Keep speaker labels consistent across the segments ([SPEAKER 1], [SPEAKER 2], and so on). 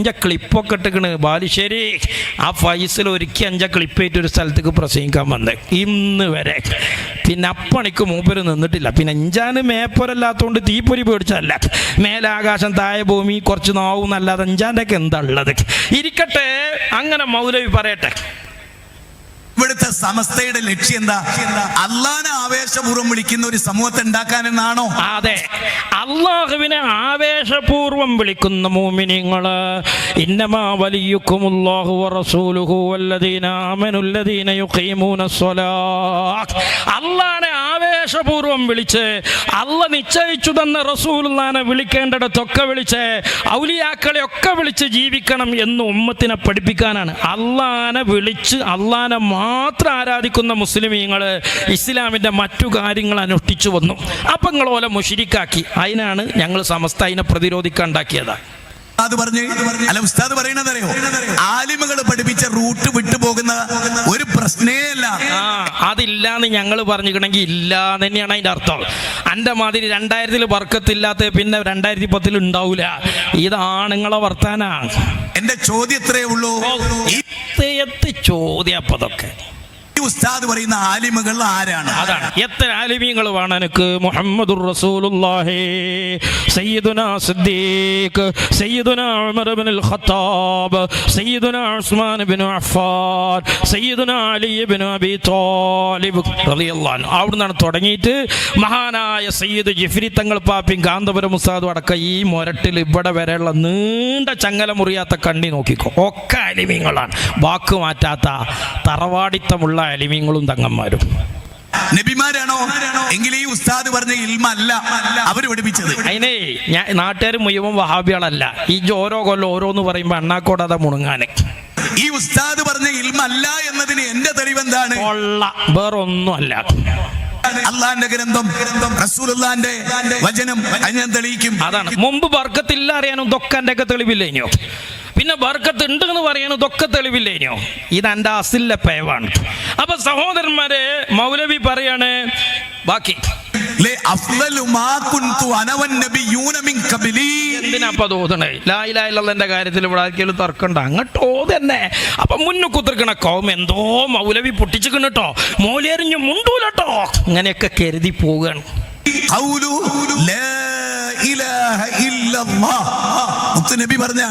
[SPEAKER 1] അഞ്ച ക്ലിപ്പൊക്കെ ഇട്ടിക്കണ് ബാലുശ്ശേരി ആ ഫൈസിൽ ഒരുക്കി അഞ്ച ക്ലിപ്പേറ്റ് ഒരു സ്ഥലത്തേക്ക് പ്രസംഗിക്കാൻ വന്നത് ഇന്ന് വരെ പിന്നെ അപ്പണിക്ക് മൂപ്പര് നിന്നിട്ടില്ല. പിന്നെ അഞ്ചാന് മേപ്പൊരല്ലാത്തതുകൊണ്ട് തീപ്പൊരി പേടിച്ചല്ല മേലാകാശം താഴെ ഭൂമി കുറച്ച് നാവും നല്ലാതെ അഞ്ചാന്റെ ഒക്കെ എന്താ ഉള്ളത്? ഇരിക്കട്ടെ അങ്ങനെ മൗലവി പറയട്ടെ.
[SPEAKER 2] ഇവിടുത്തെ സമസ്തയുടെ ലക്ഷ്യം എന്താ? അള്ളാനെ ആവേശപൂർവം വിളിക്കുന്ന ഒരു സമൂഹത്തെ ഉണ്ടാക്കാനെന്നാണോ?
[SPEAKER 1] അതെ. അള്ളാഹുവിനെ ആവേശപൂർവം വിളിക്കുന്ന മൂമിനിങ്ങൾ ഇന്നമാ വലിയുക്കുമുല്ലാഹു വറസൂലുഹു വല്ലദീന യുഖീമൂന അള്ളാനെ ആവേശപൂർവം വിളിച്ച് അല്ല നിശ്ചയിച്ചു തന്ന റസൂലുള്ളാനെ വിളിക്കേണ്ടിടത്തൊക്കെ വിളിച്ച് ഔലിയാക്കളെ ഒക്കെ വിളിച്ച് ജീവിക്കണം എന്ന് ഉമ്മത്തിനെ പഠിപ്പിക്കാനാണ്. അള്ളാനെ വിളിച്ച് അള്ളാനെ മാത്രം ആരാധിക്കുന്ന മുസ്ലിമീങ്ങൾ ഇസ്ലാമിന്റെ മറ്റു കാര്യങ്ങൾ അനുഷ്ഠിച്ചു വന്നു. അപ്പം നിങ്ങൾ ഓലെ മുഷിരിക്കാക്കി. അതിനാണ് ഞങ്ങൾ സമസ്ത അതിനെ പ്രതിരോധിക്കാൻ ഉണ്ടാക്കിയത്.
[SPEAKER 2] അത് പറഞ്ഞ് അല്ല ഉസ്താദ് പറയണതറിയോ? ആലിമകൾ പഠിപ്പിച്ച റൂട്ട് വിട്ടുപോകുന്ന ഒരു പ്രശ്നേ അല്ല.
[SPEAKER 1] അതില്ലാന്ന് ഞങ്ങൾ പറഞ്ഞിട്ടുണ്ടെങ്കിൽ ഇല്ല തന്നെയാണ് അതിന്റെ അർത്ഥം. എന്റെ മാതിരി രണ്ടായിരത്തിൽ വർക്കത്തില്ലാത്ത പിന്നെ രണ്ടായിരത്തി പത്തിൽ ഉണ്ടാവില്ല ഇതാണ് നിങ്ങളെ വർത്താനാണ്.
[SPEAKER 2] എന്റെ ചോദ്യം ഇത്രയേ ഉള്ളൂ. ഈ ഉസ്താദ് പറയുന്ന ആലിമുകൾ ആരാണ്?
[SPEAKER 1] അതാണ്. എത്ര ആലിമീങ്ങൾ വാണനക്ക് എനിക്ക്? മുഹമ്മദുർ റസൂലുള്ളാഹി. സിദ്ദീഖ് ഉമർ ഇബ്നുൽ ഖത്താബ് ഉസ്മാൻ ഇബ്നു അഫ്ഫാൻ അലി ഇബ്നു ത്വാലിബ് അവിടുന്നാണ് തുടങ്ങിയിട്ട് മഹാനായ സയ്യിദ് ജിഫ്രി തങ്ങൾ പാപ്പിയും കാന്തപുരം ഉസ്താദും അടക്കം ഈ മൊരട്ടിൽ ഇവിടെ വരെയുള്ള നീണ്ട ചങ്ങല മുറിയാത്ത കണ്ണി നോക്കിക്കോ. ഒക്കെ അലിമീങ്ങളാണ് വാക്ക് മാറ്റാത്ത തറവാടിത്തമുള്ള അലിമീങ്ങളും തങ്ങന്മാരും.
[SPEAKER 2] നബിമാരാണോ? എങ്കിൽ ഈ ഉസ്താദ് പറഞ്ഞ ഇൽമല്ല അവർ പഠിപ്പിച്ചത്.
[SPEAKER 1] അതിനെ ഞാൻ നാട്ടുകാർ മുഴുവൻ വഹാബികളല്ല. ഈ ഓരോ കൊല്ലം ഓരോന്ന് പറയുമ്പോ അണ്ണാക്കോടാതെ മുണുങ്ങാനെ.
[SPEAKER 2] ഈ ഉസ്താദ് പറഞ്ഞ ഇൽമല്ല എന്നതിന് എന്റെ തെളിവെന്താണ്?
[SPEAKER 1] കൊള്ള. വേറൊന്നുമല്ല.
[SPEAKER 2] അള്ളാന്റെ ഗ്രന്ഥം റസൂലുള്ളാന്റെ വചനം അത് ഞാൻ തെളിയിക്കും.
[SPEAKER 1] അതാണ്. മുമ്പ് വർക്കത്തില്ല അറിയാനും ഇതൊക്കെ എന്റെ ഒക്കെ തെളിവില്ലേനോ പിന്നെ ബർക്കത്ത് ഉണ്ട് എന്ന് പറയാനും ഇതൊക്കെ തെളിവില്ലേനോ? ഇത് എന്റെ അസില്ല പേവാണ്. അപ്പൊ സഹോദരന്മാരെ മൗലവി പറയാണ് ബാക്കി.
[SPEAKER 2] ലേ അഫ്ളലു മാ കുൻതു അനവൻ നബിയൂന മിൻ ഖബലി.
[SPEAKER 1] എന്തിനാ തോന്നണേ? ലായിലായുള്ള കാര്യത്തിൽ ഇവിടെ ആർക്കെങ്കിലും തർക്കണ്ട അങ്ങോട്ടോ തന്നെ അപ്പൊ മുന്നു കുത്തിർക്കണ കോം എന്തോ മൗലവി പൊട്ടിച്ചിക്കണ കേട്ടോ. മോലേറിഞ്ഞു മുണ്ടൂലട്ടോ. അങ്ങനെയൊക്കെ കരുതി പോവുകയാണ്.
[SPEAKER 2] ഇലാഹ ഇല്ലല്ലാഹ്. മുത്ത് നബി പറഞ്ഞ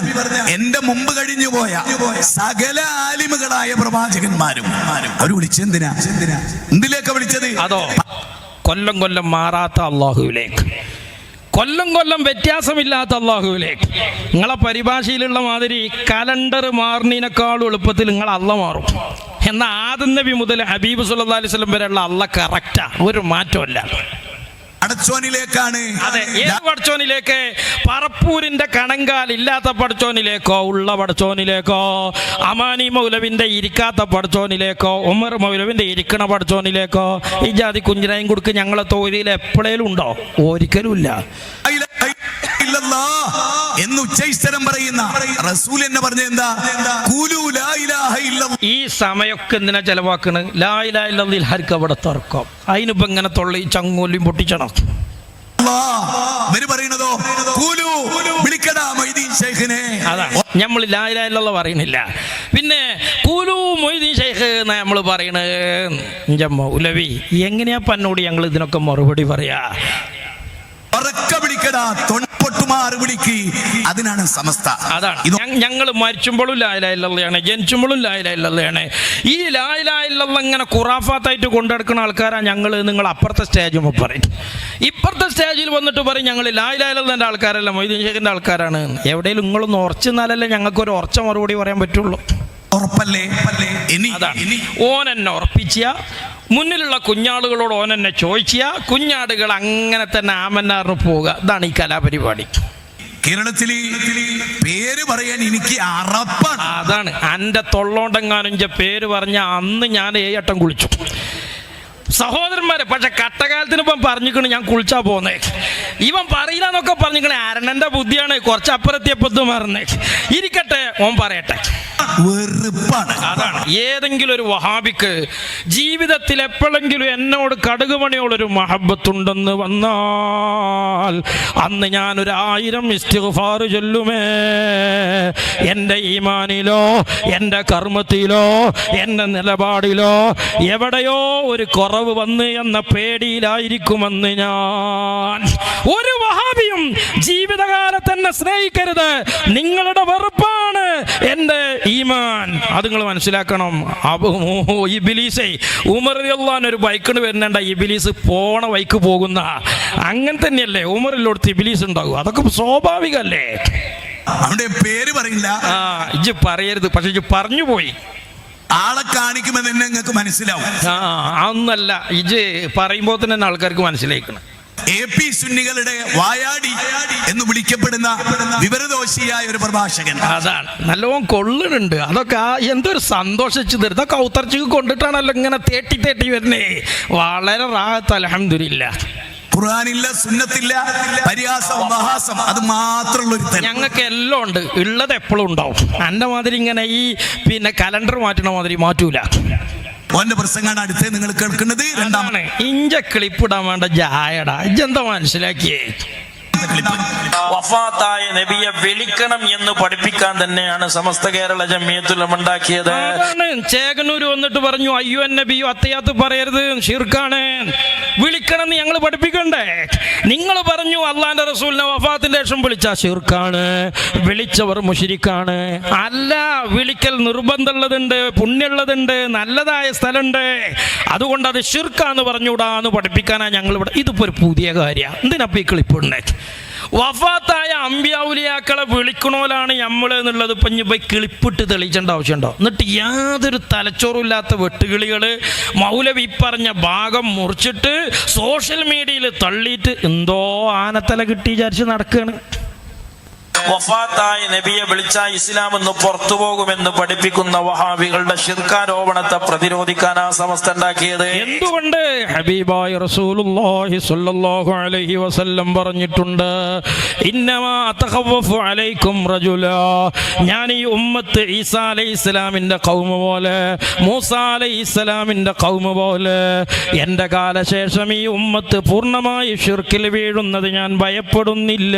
[SPEAKER 2] എന്റെ മുമ്പ് കഴിഞ്ഞു പോയ സകല ആലിമുകളായ പ്രവാചകന്മാരും. അവർ വിളിച്ചെന്തിനാ എന്തിലേക്കാ വിളിച്ചത്?
[SPEAKER 1] അതോ കൊല്ലം കൊല്ലം മാറാത്ത അള്ളാഹുവിലേക്ക്. കൊല്ലം കൊല്ലം വ്യത്യാസമില്ലാത്ത അള്ളാഹുവിലേക്ക്. നിങ്ങളെ പരിഭാഷയിലുള്ള മാതിരി കലണ്ടർ മാറുന്നതിനേക്കാളും എളുപ്പത്തിൽ നിങ്ങൾ അള്ള മാറും. എന്നാൽ ആദം നബി മുതൽ ഹബീബ് സുല്ലാ അലൈഹി സ്വലം വരെയുള്ള അള്ള കറക്റ്റാ ഒരു മാറ്റമല്ല
[SPEAKER 2] അടച്ചോനിലേക്കാണ്.
[SPEAKER 1] അതെ ഏത് പടച്ചോനിലേക്ക് പറപ്പൂരിന്റെ കണങ്കാൽ ഇല്ലാത്ത പടച്ചോനിലേക്കോ ഉള്ള പടച്ചോനിലേക്കോ അമാനി മൗലവിന്റെ ഇരിക്കാത്ത പടച്ചോനിലേക്കോ ഉമർ മൗലവിന്റെ ഇരിക്കണ പടച്ചോനിലേക്കോ ഈ ജാതി കുഞ്ഞിനായും കൊടുക്ക് ഞങ്ങളെ തൊഴിലിൽ എപ്പോഴേലും ഉണ്ടോ? ഒരിക്കലും ഇല്ല
[SPEAKER 2] എന്ന് ഉച്ചൈസ്തരം പറയുന്ന റസൂൽ എന്നെ പറഞ്ഞ എന്താ?
[SPEAKER 1] ഈ സമയമൊക്കെ എന്തിനാ ചെലവാക്കണ്? ലായിലായില്ല ഹരിക്കവിടെ തർക്കം. അതിനിപ്പോ ഇങ്ങനെ തൊള്ളി ചങ്ങോലിയും പൊട്ടിച്ചണം
[SPEAKER 2] ഇവർ കൂലു വിളിക്കടാ മൊയ്തീൻ
[SPEAKER 1] നമ്മൾ ലായിലായിലുള്ള പറയണില്ല പിന്നെ കൂലു മൊയ്തീൻ ഷെയ്ഖ് എന്നാ നമ്മൾ പറയണത് ഉലവി എങ്ങനെയാ പന്നോട് ഞങ്ങൾ ഇതിനൊക്കെ മറുപടി പറയാ?
[SPEAKER 2] ഉറക്ക വിളിക്കടാ തൊൺപൊട്ടുമാർ വിളിക്ക്. അതിനാണ് സമസ്ത.
[SPEAKER 1] അതാണ്. ഞങ്ങൾ മരിച്ചുമ്പോഴും ലായിലായില്ലാണ് ജനിച്ചുമ്പോഴും ലായിലായില്ലാണ് ഈ ലായിലായില്ല ഇങ്ങനെ കുറാഫാത്തായിട്ട് കൊണ്ടെടുക്കുന്ന ആൾക്കാരാ ഞങ്ങൾ നിങ്ങൾ അപ്പുറത്തെ സ്റ്റേജ് പറയും. ഇപ്പുറത്തെ സ്റ്റേജിൽ വന്നിട്ട് പറയും ഞങ്ങൾ ലായിലായില്ലെന്ന ആൾക്കാരല്ല മൊയ്തീൻ ഷേഖിന്റെ ആൾക്കാരാണ്. എവിടെയും നിങ്ങളൊന്ന് ഉറച്ചെന്നാലല്ലേ ഞങ്ങൾക്ക് ഒരു ഉറച്ച മറുപടി പറയാൻ പറ്റുള്ളൂ.
[SPEAKER 2] ഉറപ്പല്ലേ? ഇനി
[SPEAKER 1] ഓൻ എന്നെ ഉറപ്പിച്ച മുന്നിലുള്ള കുഞ്ഞാടുകളോട് ഓൻ എന്നെ ചോദിച്ചാൽ കുഞ്ഞാടുകൾ അങ്ങനെ തന്നെ ആമന്നാറിന് പോവുക. ഇതാണ് ഈ കലാപരിപാടി.
[SPEAKER 2] കേരളത്തിൽ പേര് പറയാൻ എനിക്ക് അറപ്പാണ്.
[SPEAKER 1] അതാണ്. എന്റെ തൊള്ളോണ്ടെങ്ങാനും പേര് പറഞ്ഞ അന്ന് ഞാൻ ഏയട്ടം കുളിച്ചു. സഹോദരന്മാരെ പക്ഷെ കട്ടകാലത്തിന് ഇപ്പം പറഞ്ഞിക്കണ് ഞാൻ കുളിച്ചാ പോന്നേ. ഇവൻ പറയില്ലെന്നൊക്കെ പറഞ്ഞിക്കണേ അരണന്റെ ബുദ്ധിയാണ് കുറച്ച് അപ്പുറത്തിയപ്പത്ത് മറന്നേ. ഇരിക്കട്ടെ ഓൻ പറയട്ടെ.
[SPEAKER 2] വെറുപ്പാണ്.
[SPEAKER 1] ഏതെങ്കിലും ഒരു വഹാബിക്ക് ജീവിതത്തിൽ എപ്പോഴെങ്കിലും എന്നോട് കടുകുമണിയോടൊരു മഹബത്തുണ്ടെന്ന് വന്നാൽ അന്ന് ഞാൻ ഒരു ആയിരം ഇസ്തിഗ്ഫാർ ചൊല്ലുമേ. എന്റെ ഈമാനിലോ എന്റെ കർമ്മത്തിലോ എന്റെ നിലപാടിലോ എവിടെയോ ഒരു കുറവ് വന്ന് എന്ന പേടിയിലായിരിക്കുമെന്ന് ഞാൻ. ഒരു വഹാബിയും ജീവിതകാലത്ത് എന്നെ സ്നേഹിക്കരുത്. നിങ്ങളുടെ വെറുപ്പാണ്. എന്റെ ഈമാൻ. അത് നിങ്ങൾ മനസ്സിലാക്കണം. ഇബിലീസേ ഉമർ അള്ളഹാൻ ഒരു ബൈക്കിന് വരുന്നുണ്ട. ഇബിലീസ് പോണ വൈക്ക് പോകുന്ന. അങ്ങനെ തന്നെയല്ലേ? ഉമറിലോടത്ത് ഇബിലീസ് ഉണ്ടാകും. അതൊക്കെ സ്വാഭാവികമല്ലേ?
[SPEAKER 2] അവന്റെ പേര് പറയില്ല.
[SPEAKER 1] ആ ഇജ്ജ് പറയരുത്. പക്ഷെ ഇജ്ജ് പറഞ്ഞു പോയി.
[SPEAKER 2] ആളെ കാണിക്കുമ്പോൾ തന്നെ നിങ്ങൾക്ക് മനസ്സിലാവും.
[SPEAKER 1] ആ അന്നല്ല. ഇജ് പറയുമ്പോൾ തന്നെ ആൾക്കാർക്ക് മനസ്സിലാക്കണം
[SPEAKER 2] എ പി സുന്നികളുടെ വായാടി എന്ന് വിളിക്കപ്പെടുന്ന വിവരദോഷിയായ ഒരു പ്രഭാഷകൻ.
[SPEAKER 1] അതാണ്. നല്ലോണം കൊള്ളുന്നുണ്ട് അതൊക്കെ എന്തൊരു സന്തോഷിച്ചു തരും ഇതൊക്കെ ഔത്തർച്ചക്ക് കൊണ്ടിട്ടാണല്ലോ ഇങ്ങനെ തേട്ടി തേട്ടി വരുന്നേ. വളരെ റാഹത്ത് അലഹമില്ല
[SPEAKER 2] ഖുർആനില്ല സുന്നത്തില്ല പരിഹാസം മഹാസം അത് മാത്രമുള്ള ഒരു തരം
[SPEAKER 1] ഞങ്ങൾക്ക് എല്ലാം ഉണ്ട്. ഉള്ളത് എപ്പോഴും ഉണ്ടാവും. എന്റെ മാതിരി ഇങ്ങനെ ഈ പിന്നെ കലണ്ടർ മാറ്റണ മാതിരി മാറ്റൂല.
[SPEAKER 2] ഓന്റെ പ്രസംഗമാണ് അടുത്ത് നിങ്ങൾ കേൾക്കുന്നത് രണ്ടാമത്തെ
[SPEAKER 1] അതാണ്. ഇഞ്ച ക്ലിപ്പിടാൻ വേണ്ട ജായടാ. ഇജെന്താ മനസ്സിലാക്കിയേ?
[SPEAKER 2] ക്ലിപ്പ്.
[SPEAKER 3] വഫാത്തായ നബിയെ വിളിക്കണം എന്ന് പഠിപ്പിക്കാൻ തന്നെയാണ് സമസ്ത കേരള ജമ്മിയത്തുലം ഉണ്ടാക്കിയത്.
[SPEAKER 1] ചേകനൂര് വന്നിട്ട് പറഞ്ഞു അയ്യോ നബിയോ ബിയോ അത്തയാത്ത് പറയരുത് ഷിർക്കാണ് വിളിക്കണം ഞങ്ങൾ പഠിപ്പിക്കണ്ടേ? നിങ്ങൾ പറഞ്ഞു അള്ളാന്റെ റസൂലിനെ വഫാത്തിന്റെ ശേഷം വിളിച്ച ഷിർക്കാണ് വിളിച്ചവർ മുഷിരിക്കാണ് അല്ല വിളിക്കൽ നിർബന്ധമുള്ളതുണ്ട് പുണ്യമുള്ളതുണ്ട് നല്ലതായ സ്ഥലമുണ്ട്. അതുകൊണ്ട് അത് ഷിർക്കാന്ന് പറഞ്ഞുകൂടാ എന്ന് പഠിപ്പിക്കാനാ ഞങ്ങൾ ഇവിടെ ഇതിപ്പോ ഒരു പുതിയ കാര്യമാണ് എന്തിനാ ഈ ക്ലിപ്പുണ്ടേ വഫാത്തായ അമ്പ്യാവുലിയാക്കളെ വിളിക്കണോലാണ് നമ്മൾ എന്നുള്ളത് ഇപ്പം ഇനി പോയി കിളിപ്പിട്ട് തെളിയിച്ചേണ്ട ആവശ്യമുണ്ടോ? എന്നിട്ട് യാതൊരു തലച്ചോറും ഇല്ലാത്ത വെട്ടുകിളികൾ മൗലവി പറഞ്ഞ ഭാഗം മുറിച്ചിട്ട് സോഷ്യൽ മീഡിയയിൽ തള്ളിയിട്ട് എന്തോ ആനത്തല കിട്ടി വിചാരിച്ച് നടക്കുകയാണ്
[SPEAKER 3] വഫാത്തായ നബിയെ വിളിച്ച ഇസ്ലാം എന്ന് പുറത്തു പോകുമെന്ന് പഠിപ്പിക്കുന്ന വഹാബികളുടെ ശിർക്കാരോപണത്തെ പ്രതിരോധിക്കാൻ ആ സമസ്ത ഉണ്ടാക്കിയത്.
[SPEAKER 1] എന്തുകൊണ്ട് ഹബീബായ റസൂലുള്ളാഹി സ്വല്ലല്ലാഹു അലൈഹി വസല്ലം പറഞ്ഞിട്ടുണ്ട്? ഇന്നമാ അതഖവ്വഫു അലൈക്കും റജുല. ഞാൻ ഈ ഉമ്മത്ത് ഈസാ അലൈഹി ഇസ്ലാമിന്റെ കൗമ പോലെ മൂസ അലൈഹി ഇസ്ലാമിന്റെ കൗമ പോലെ എന്റെ കാലശേഷം ഈ ഉമ്മത്ത് പൂർണമായി ഷിർക്കിൽ വീഴുന്നത് ഞാൻ ഭയപ്പെടുന്നില്ല.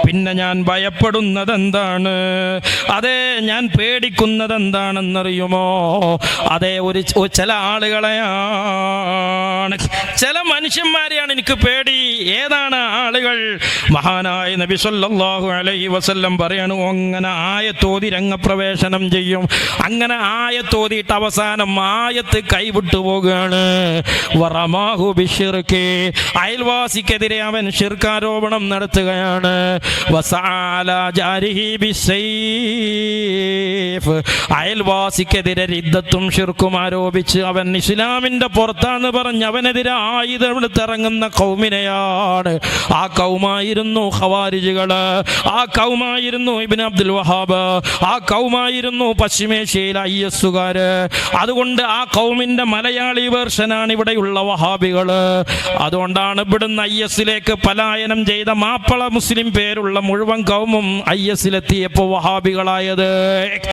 [SPEAKER 1] പിന്നെ ഞാൻ ഭയപ്പെടുന്നത് എന്താണ് അതെ ഞാൻ പേടിക്കുന്നത് എന്താണെന്നറിയുമോ അതെ ഒരു ചില ആളുകളെയാണ്. ചില മനുഷ്യന്മാരെയാണ് എനിക്ക് പേടി. ഏതാണ് ആളുകൾ? മഹാനായ നബി സല്ലല്ലാഹു അലൈഹി വസല്ലം പറയണു അങ്ങനെ ആയത്തോതി രംഗപ്രവേശനം ചെയ്യും. അങ്ങനെ ആയത്തോതിയിട്ട് അവസാനം ആയത്ത് കൈവിട്ടു പോവുകയാണ് വറമാഹു അയൽവാസിക്കെതിരെ അവൻ ശിർക്കാരോപണം നടത്തുകയാണ്. അയൽവാസിക്കെതിരെ രിദ്ദത്തും ഷിർക്കും ആരോപിച്ച് അവൻ ഇസ്ലാമിന്റെ പുറത്താന്ന് പറഞ്ഞ് അവനെതിരെ ആയുധം എടുത്തിറങ്ങുന്ന കൗമിനെയാണ്. ആ കൗമായിരുന്നു ഹവാരിജികൾ ആ കൗമായിരുന്നു ഇബിൻ അബ്ദുൽ വഹാബ്. ആ കൗമായിരുന്നു പശ്ചിമേഷ്യയിലെ ഐ എസുകാര് അതുകൊണ്ട് ആ കൗമിന്റെ മലയാളി വേർഷനാണ് ഇവിടെയുള്ള വഹാബികൾ. അതുകൊണ്ടാണ് ഇവിടുന്ന് ഐ എസിലേക്ക് പലായനം ചെയ്ത മാപ്പള മുസ്ലിം പേരുള്ള മുഴുവൻ കൗമും ഐ എസിലെത്തിയപ്പോൾ വഹാബികളായത്.